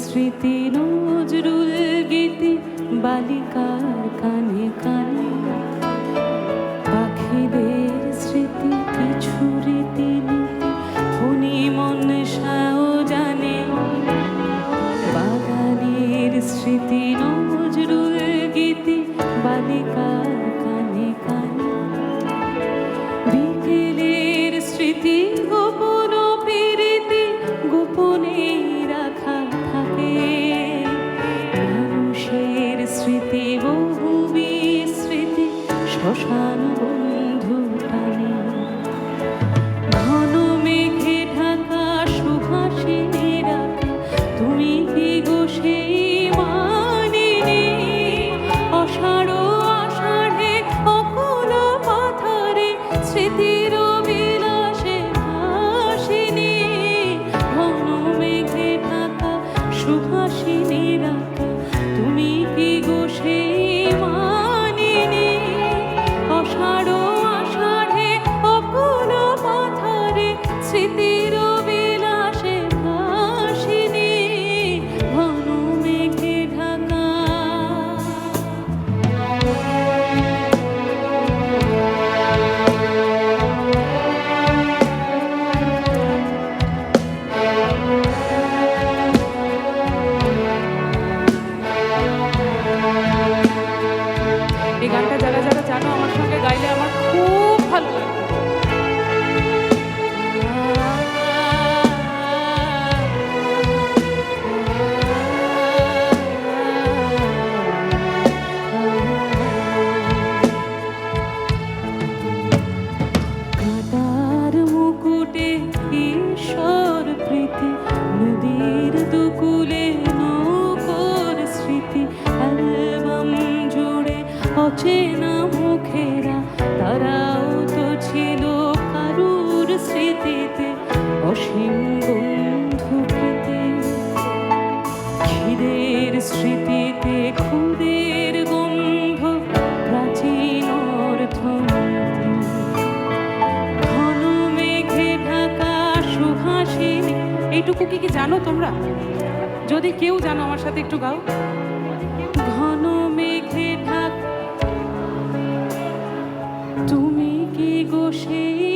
স্মৃতি নজরুল গীতি বালিকার কানে কানে পাখিদের স্মৃতি কিছু রীতিনীতি ফণি মন সাও জানে। বাগানের স্মৃতি নজরুল ঢাকা অচেনা মুখেরা? তারাও তো ছিল কারুর স্মৃতিতে, অসীম বন্ধু প্রীতি খিদের স্মৃতিতে খুদের গন্ধ, প্রাচীন অর্থনীতি ঘন মেঘে ঢাকা সুহাসিনী এইটুকু কি কি জানো তোমরা? যদি কেউ জানো আমার সাথে একটু গাও। 心。